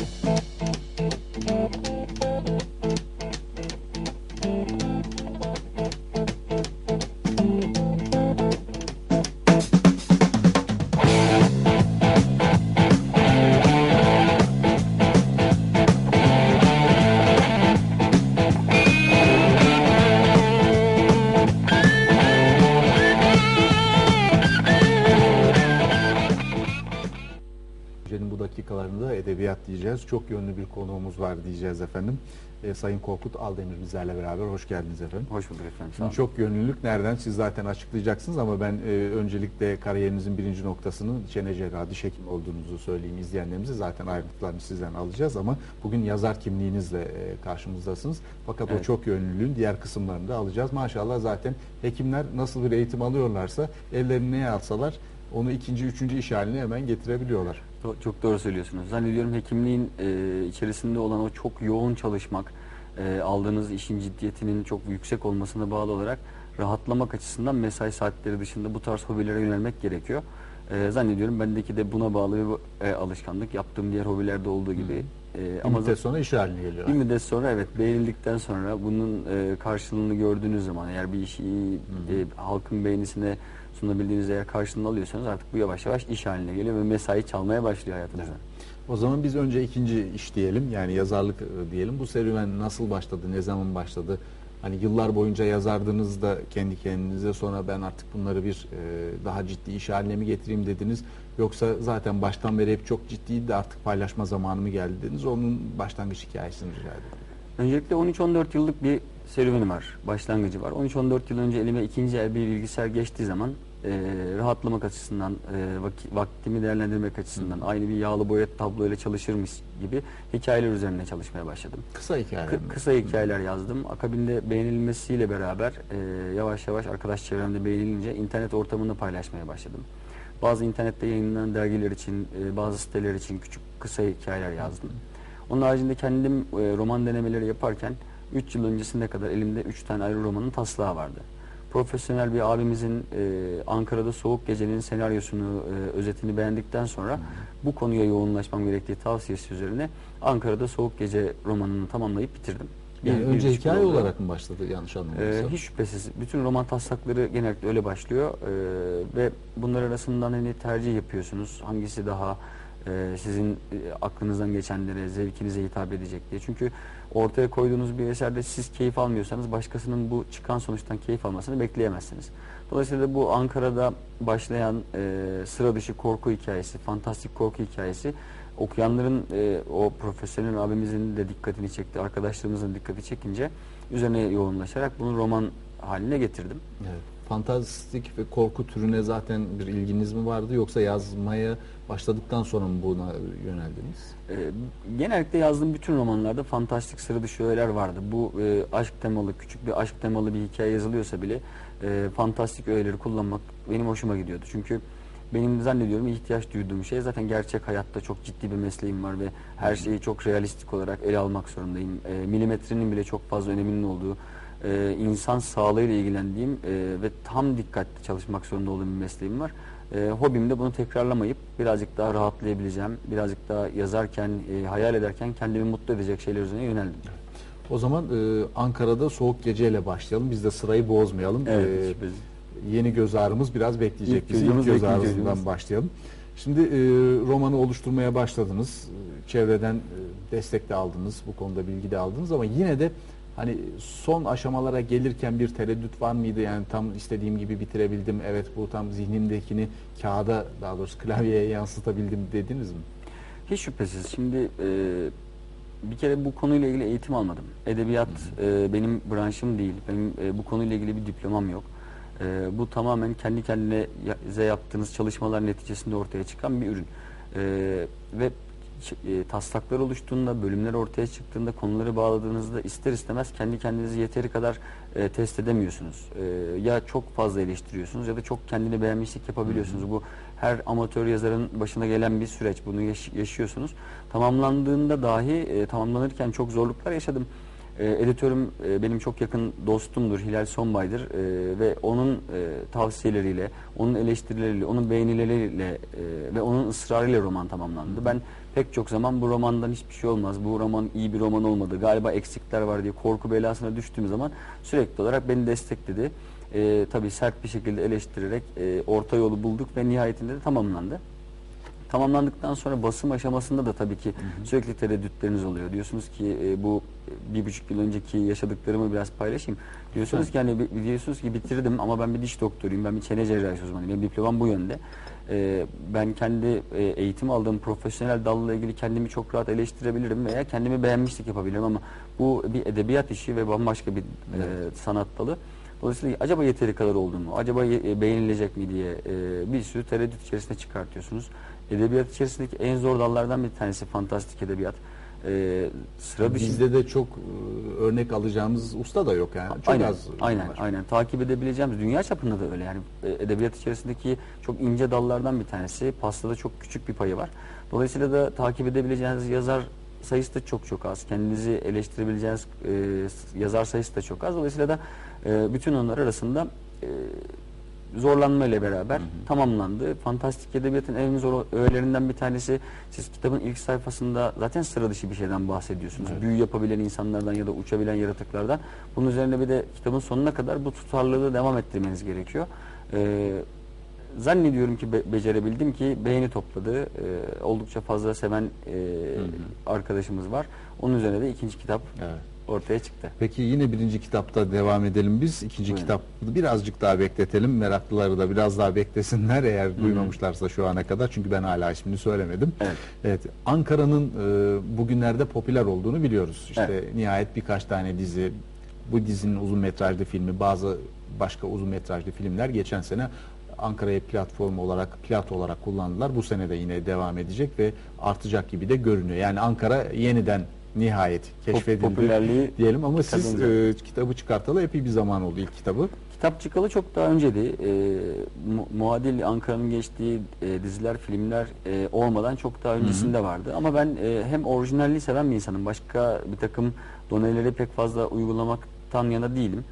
Gecenin dakikalarında edebiyat diyeceğiz. Çok yönlü bir konuğumuz var diyeceğiz efendim. E, Sayın Korkut Aldemir bizlerle beraber. Hoş geldiniz efendim. Hoş bulduk efendim. Şimdi çok yönlülük nereden siz zaten açıklayacaksınız ama ben e, öncelikle kariyerinizin birinci noktasının çene cerrahı, diş hekimi olduğunuzu söyleyeyim izleyenlerimize. Zaten ayrıntılarını sizden alacağız ama bugün yazar kimliğinizle e, karşımızdasınız. Fakat o Evet. çok yönlülüğün diğer kısımlarını da alacağız. Maşallah zaten hekimler nasıl bir eğitim alıyorlarsa ellerine neye alsalar onu ikinci, üçüncü iş haline hemen getirebiliyorlar. Çok doğru söylüyorsunuz. Zannediyorum hekimliğin e, içerisinde olan o çok yoğun çalışmak, e, aldığınız işin ciddiyetinin çok yüksek olmasına bağlı olarak rahatlamak açısından mesai saatleri dışında bu tarz hobilere yönelmek gerekiyor. E, zannediyorum bendeki de buna bağlı bir e, alışkanlık. Yaptığım diğer hobilerde olduğu gibi. E, Bir ama müddet sonra iş haline geliyor. bir müddet sonra evet beğenildikten sonra bunun e, karşılığını gördüğünüz zaman eğer bir işi iyi, e, halkın beğenisine sunabildiğiniz eğer karşılığını alıyorsanız artık bu yavaş yavaş iş haline geliyor ve mesai çalmaya başlıyor hayatınızda. O zaman biz önce ikinci iş diyelim yani yazarlık e, diyelim. Bu serüven nasıl başladı, ne zaman başladı? Hani yıllar boyunca yazardınız da kendi kendinize sonra ben artık bunları bir e, daha ciddi iş haline mi getireyim dediniz. Yoksa zaten baştan beri hep çok ciddiydi de artık paylaşma zamanı mı geldi dediniz. Onun başlangıç hikayesini rica ederim. Öncelikle 13-14 yıllık bir serüvenim var, başlangıcı var. 13-14 yıl önce elime ikinci el bir bilgisayar geçtiği zaman e, rahatlamak açısından, e, vaki- vaktimi değerlendirmek açısından aynı bir yağlı boya tabloyla çalışırmış gibi hikayeler üzerine çalışmaya başladım. Kısa hikaye. Kı- kısa hikayeler yazdım. Akabinde beğenilmesiyle beraber e, yavaş yavaş arkadaş çevremde beğenilince internet ortamında paylaşmaya başladım. Bazı internette yayınlanan dergiler için, e, bazı siteler için küçük kısa hikayeler yazdım. Onun haricinde kendim e, roman denemeleri yaparken 3 yıl öncesine kadar elimde 3 tane ayrı romanın taslağı vardı. Profesyonel bir abimizin e, Ankara'da Soğuk Gece'nin senaryosunu, e, özetini beğendikten sonra bu konuya yoğunlaşmam gerektiği tavsiyesi üzerine Ankara'da Soğuk Gece romanını tamamlayıp bitirdim. Yani Bir- önce hikaye oldu. olarak mı başladı yanlış Ee, anlamadıysam? hiç şüphesiz. Bütün roman taslakları genellikle öyle başlıyor Ee, ve bunlar arasından hani tercih yapıyorsunuz. Hangisi daha e, sizin e, aklınızdan geçenlere, zevkinize hitap edecek diye. Çünkü ortaya koyduğunuz bir eserde siz keyif almıyorsanız başkasının bu çıkan sonuçtan keyif almasını bekleyemezsiniz. Dolayısıyla bu Ankara'da başlayan e, sıra dışı korku hikayesi, fantastik korku hikayesi okuyanların e, o profesyonel abimizin de dikkatini çekti, arkadaşlarımızın dikkati çekince üzerine yoğunlaşarak bunu roman haline getirdim. Evet. Fantastik ve korku türüne zaten bir ilginiz mi vardı yoksa yazmaya başladıktan sonra mı buna yöneldiniz? E, genellikle yazdığım bütün romanlarda fantastik sıra dışı öğeler vardı. Bu e, aşk temalı, küçük bir aşk temalı bir hikaye yazılıyorsa bile e, fantastik öğeleri kullanmak benim hoşuma gidiyordu. Çünkü benim zannediyorum ihtiyaç duyduğum şey zaten gerçek hayatta çok ciddi bir mesleğim var ve her şeyi çok realistik olarak ele almak zorundayım. E, milimetrenin bile çok fazla öneminin olduğu, e, insan sağlığıyla ilgilendiğim e, ve tam dikkatli çalışmak zorunda olduğum bir mesleğim var. E, hobimde bunu tekrarlamayıp birazcık daha rahatlayabileceğim, birazcık daha yazarken, e, hayal ederken kendimi mutlu edecek şeyler üzerine yöneldim. O zaman e, Ankara'da soğuk geceyle başlayalım. Biz de sırayı bozmayalım. Evet, E, şüphesiz. yeni göz ağrımız biraz bekleyecek İlk bizi. İlk göz biz. başlayalım. Şimdi e, romanı oluşturmaya başladınız. E, Çevreden e, destek de aldınız. Bu konuda bilgi de aldınız ama yine de hani son aşamalara gelirken bir tereddüt var mıydı? Yani tam istediğim gibi bitirebildim. Evet bu tam zihnimdekini kağıda daha doğrusu klavyeye yansıtabildim dediniz mi? Hiç şüphesiz. Şimdi e, bir kere bu konuyla ilgili eğitim almadım. Edebiyat e, benim branşım değil. Benim e, bu konuyla ilgili bir diplomam yok. E, bu tamamen kendi kendinize yaptığınız çalışmalar neticesinde ortaya çıkan bir ürün. E, ve e, taslaklar oluştuğunda, bölümler ortaya çıktığında, konuları bağladığınızda ister istemez kendi kendinizi yeteri kadar e, test edemiyorsunuz. E, ya çok fazla eleştiriyorsunuz ya da çok kendini beğenmişlik yapabiliyorsunuz. Bu her amatör yazarın başına gelen bir süreç. Bunu yaş- yaşıyorsunuz. Tamamlandığında dahi e, tamamlanırken çok zorluklar yaşadım. E, editörüm e, benim çok yakın dostumdur Hilal Sonbay'dır E, ve onun e, tavsiyeleriyle, onun eleştirileriyle, onun beğenileriyle e, ve onun ısrarıyla roman tamamlandı. Ben pek çok zaman bu romandan hiçbir şey olmaz. Bu roman iyi bir roman olmadı. Galiba eksikler var diye korku belasına düştüğüm zaman sürekli olarak beni destekledi. E, tabii sert bir şekilde eleştirerek e, orta yolu bulduk ve nihayetinde de tamamlandı. Tamamlandıktan sonra basım aşamasında da tabii ki sürekli tereddütleriniz oluyor. Diyorsunuz ki e, bu bir buçuk yıl önceki yaşadıklarımı biraz paylaşayım. Diyorsunuz ki hani diyorsunuz ki bitirdim ama ben bir diş doktoruyum, ben bir çene cerrahisi uzmanıyım, benim diplomam bu yönde. E, ben kendi e, eğitim aldığım profesyonel dalla ilgili kendimi çok rahat eleştirebilirim veya kendimi beğenmişlik yapabilirim ama bu bir edebiyat işi ve bambaşka bir e, sanat dalı. Dolayısıyla acaba yeteri kadar oldu mu? Acaba ye- e, beğenilecek mi diye e, bir sürü tereddüt içerisine çıkartıyorsunuz. Edebiyat içerisindeki en zor dallardan bir tanesi fantastik edebiyat. E, sıra dışı Bizde de çok e, örnek alacağımız usta da yok yani. Çok aynen, az aynen, var. aynen. Takip edebileceğimiz dünya çapında da öyle. Yani e, edebiyat içerisindeki çok ince dallardan bir tanesi. Pastada çok küçük bir payı var. Dolayısıyla da takip edebileceğiniz yazar sayısı da çok çok az. Kendinizi eleştirebileceğiniz e, yazar sayısı da çok az. Dolayısıyla da e, bütün onlar arasında e, zorlanma ile beraber tamamlandı. Fantastik edebiyatın en zor öğelerinden bir tanesi siz kitabın ilk sayfasında zaten sıra dışı bir şeyden bahsediyorsunuz. Büyü yapabilen insanlardan ya da uçabilen yaratıklardan. Bunun üzerine bir de kitabın sonuna kadar bu tutarlılığı devam ettirmeniz gerekiyor. Ee, zannediyorum ki be- becerebildim ki beğeni topladı. Ee, oldukça fazla seven e, arkadaşımız var. Onun üzerine de ikinci kitap Evet. Ortaya çıktı. Peki yine birinci kitapta devam edelim biz. İkinci Buyurun. kitap birazcık daha bekletelim. Meraklıları da biraz daha beklesinler eğer duymamışlarsa şu ana kadar. Çünkü ben hala ismini söylemedim. Evet. Evet. Ankara'nın e, bugünlerde popüler olduğunu biliyoruz. İşte Evet. nihayet birkaç tane dizi, bu dizinin uzun metrajlı filmi, bazı başka uzun metrajlı filmler geçen sene Ankara'ya platform olarak, plat olarak kullandılar. Bu sene de yine devam edecek ve artacak gibi de görünüyor. Yani Ankara yeniden nihayet keşfedildi popülerliği diyelim ama siz e, kitabı çıkartalı epey bir zaman oldu ilk kitabı. Kitap çıkalı çok daha önceydi. E, mu- muadil Ankara'nın geçtiği e, diziler, filmler e, olmadan çok daha öncesinde vardı. Ama ben e, hem orijinalliği seven bir insanım. Başka bir takım doneleri pek fazla uygulamaktan yana değilim.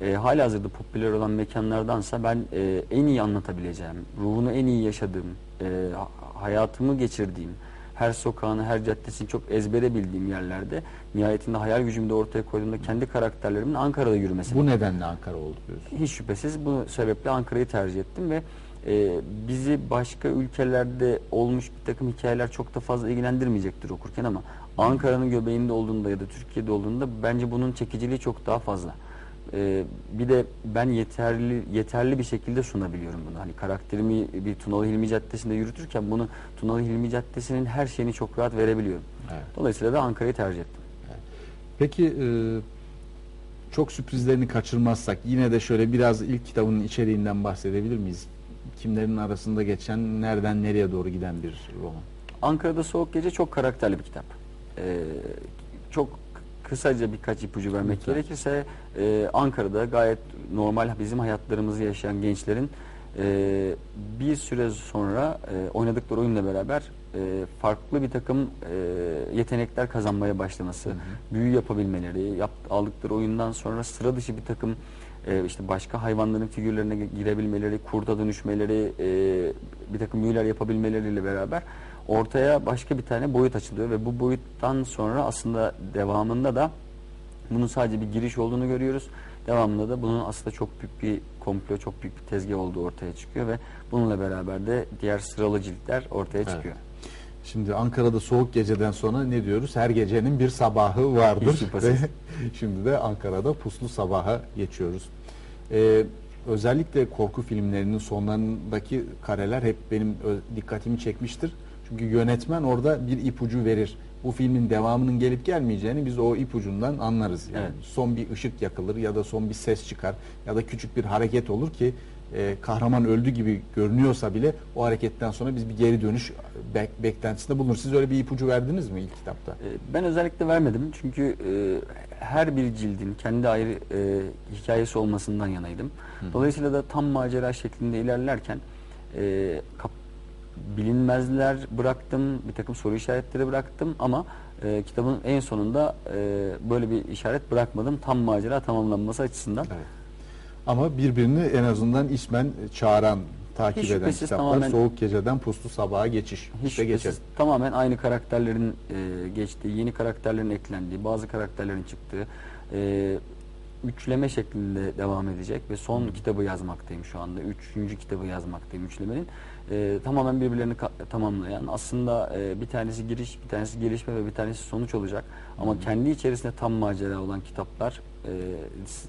E, halihazırda popüler olan mekanlardansa ben e, en iyi anlatabileceğim, ruhunu en iyi yaşadığım, e, ha- hayatımı geçirdiğim, her sokağını, her caddesini çok ezbere bildiğim yerlerde nihayetinde hayal gücümü de ortaya koyduğumda kendi karakterlerimin Ankara'da yürümesini Bu nedenle Ankara oldu diyorsun. hiç şüphesiz bu sebeple Ankara'yı tercih ettim ve e, bizi başka ülkelerde olmuş bir takım hikayeler çok da fazla ilgilendirmeyecektir okurken ama Ankara'nın göbeğinde olduğunda ya da Türkiye'de olduğunda bence bunun çekiciliği çok daha fazla. E, bir de ben yeterli yeterli bir şekilde sunabiliyorum bunu. Hani karakterimi bir Tunalı Hilmi Caddesi'nde yürütürken bunu Tunalı Hilmi Caddesi'nin her şeyini çok rahat verebiliyorum. Evet. Dolayısıyla da Ankara'yı tercih ettim. Peki e, çok sürprizlerini kaçırmazsak yine de şöyle biraz ilk kitabının içeriğinden bahsedebilir miyiz? Kimlerin arasında geçen, nereden nereye doğru giden bir roman? Ankara'da Soğuk Gece çok karakterli bir kitap. Ee, çok kısaca birkaç ipucu vermek Lütfen. gerekirse e, Ankara'da gayet normal bizim hayatlarımızı yaşayan gençlerin e, bir süre sonra e, oynadıkları oyunla beraber e, farklı bir takım e, yetenekler kazanmaya başlaması, büyü yapabilmeleri, yap, aldıkları oyundan sonra sıra dışı bir takım e, işte başka hayvanların figürlerine gi- girebilmeleri, kurda dönüşmeleri, e, bir takım büyüler yapabilmeleriyle beraber ortaya başka bir tane boyut açılıyor ve bu boyuttan sonra aslında devamında da bunun sadece bir giriş olduğunu görüyoruz. Devamında da bunun aslında çok büyük bir komplo, çok büyük bir tezgah olduğu ortaya çıkıyor ve bununla beraber de diğer sıralı ciltler ortaya Evet. çıkıyor. Şimdi Ankara'da soğuk geceden sonra ne diyoruz? Her gecenin bir sabahı vardır. Ve Şimdi de Ankara'da puslu sabaha geçiyoruz. Ee, özellikle korku filmlerinin sonlarındaki kareler hep benim dikkatimi çekmiştir. Çünkü yönetmen orada bir ipucu verir. Bu filmin devamının gelip gelmeyeceğini biz o ipucundan anlarız. Yani Evet. son bir ışık yakılır ya da son bir ses çıkar ya da küçük bir hareket olur ki e, kahraman öldü gibi görünüyorsa bile o hareketten sonra biz bir geri dönüş bek- beklentisinde bulunur. Siz öyle bir ipucu verdiniz mi ilk kitapta? E, Ben özellikle vermedim çünkü e, her bir cildin kendi ayrı e, hikayesi olmasından yanaydım. Dolayısıyla da tam macera şeklinde ilerlerken e, kap- bilinmezler bıraktım, bir takım soru işaretleri bıraktım ama e, kitabın en sonunda e, böyle bir işaret bırakmadım tam macera tamamlanması açısından. Evet. Ama birbirini en azından ismen çağıran takip Hiç eden kitaplar. tamamen- Soğuk Geceden Puslu Sabaha Geçiş. Hiç geçelim. tamamen aynı karakterlerin e, geçtiği, yeni karakterlerin eklendiği, bazı karakterlerin çıktığı e, üçleme şeklinde devam edecek ve son kitabı yazmaktayım şu anda. Üçüncü kitabı yazmaktayım üçlemenin. E, tamamen birbirlerini tamamlayan aslında e, bir tanesi giriş, bir tanesi gelişme ve bir tanesi sonuç olacak. Ama kendi içerisinde tam macera olan kitaplar e,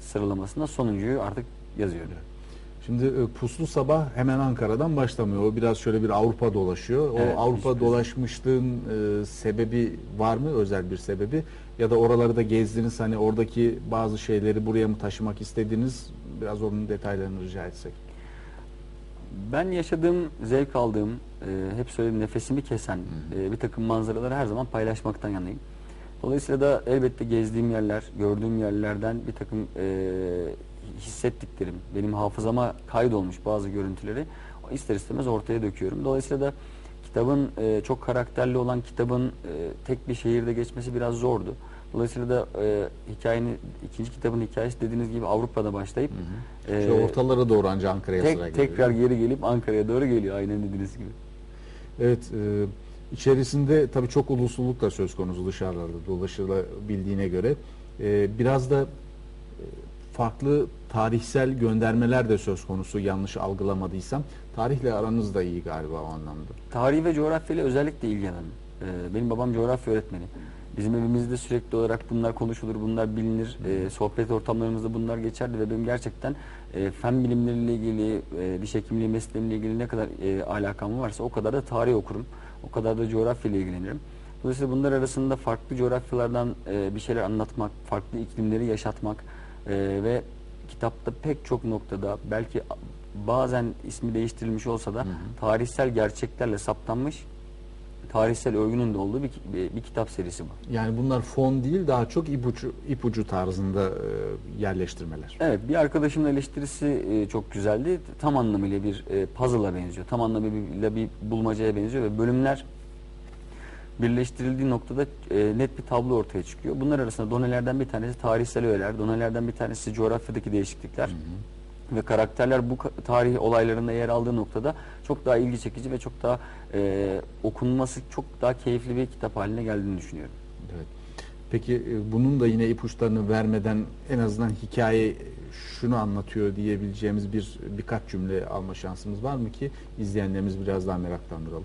sıralamasında sonuncuyu artık yazıyorum. Şimdi e, Puslu Sabah hemen Ankara'dan başlamıyor. O biraz şöyle bir Avrupa dolaşıyor. O Evet, Avrupa hiçbir- dolaşmışlığın e, sebebi var mı? Özel bir sebebi? Ya da oraları da gezdiniz hani oradaki bazı şeyleri buraya mı taşımak istediniz? Biraz onun detaylarını rica etsek. Ben yaşadığım, zevk aldığım, e, hep söylediğim nefesimi kesen e, bir takım manzaraları her zaman paylaşmaktan yanayım. Dolayısıyla da elbette gezdiğim yerler, gördüğüm yerlerden bir takım e, hissettiklerim, benim hafızama kaydolmuş bazı görüntüleri ister istemez ortaya döküyorum. Dolayısıyla da kitabın e, çok karakterli olan kitabın e, tek bir şehirde geçmesi biraz zordu. Dolayısıyla da e, hikayenin ikinci kitabın hikayesi dediğiniz gibi Avrupa'da başlayıp e, İşte ortalara doğru anca Ankara'ya tek, geliyor. tekrar geri gelip Ankara'ya doğru geliyor aynen dediğiniz gibi. Evet, e, içerisinde tabii çok ulusluluk da söz konusu dışarılarda dolaşılabildiğine göre. E, biraz da farklı tarihsel göndermeler de söz konusu yanlış algılamadıysam. Tarihle aranız da iyi galiba o anlamda. Tarih ve coğrafyayla özellikle ilgilenirim. Ee, benim babam coğrafya öğretmeni. Bizim evimizde sürekli olarak bunlar konuşulur, bunlar bilinir. Ee, sohbet ortamlarımızda bunlar geçerdi ve benim gerçekten e, fen bilimleriyle ilgili, e, diş hekimliği mesleğimle ilgili ne kadar e, alakam varsa o kadar da tarih okurum. O kadar da coğrafya ile ilgilenirim. Dolayısıyla bunlar arasında farklı coğrafyalardan e, bir şeyler anlatmak, farklı iklimleri yaşatmak e, ve kitapta pek çok noktada belki bazen ismi değiştirilmiş olsa da tarihsel gerçeklerle saptanmış tarihsel örgünün de olduğu bir, bir, bir kitap serisi bu. Yani bunlar fon değil daha çok ipucu, ipucu tarzında e, yerleştirmeler. Evet bir arkadaşımın eleştirisi e, çok güzeldi. Tam anlamıyla bir e, puzzle'a benziyor. Tam anlamıyla bir bulmacaya benziyor ve bölümler birleştirildiği noktada e, net bir tablo ortaya çıkıyor. Bunlar arasında donelerden bir tanesi tarihsel öğeler, donelerden bir tanesi coğrafyadaki değişiklikler. Ve karakterler bu tarih olaylarında yer aldığı noktada çok daha ilgi çekici ve çok daha e, okunması çok daha keyifli bir kitap haline geldiğini düşünüyorum. Evet. Peki e, bunun da yine ipuçlarını vermeden en azından hikaye şunu anlatıyor diyebileceğimiz bir birkaç cümle alma şansımız var mı ki izleyenlerimiz biraz daha meraklandıralım.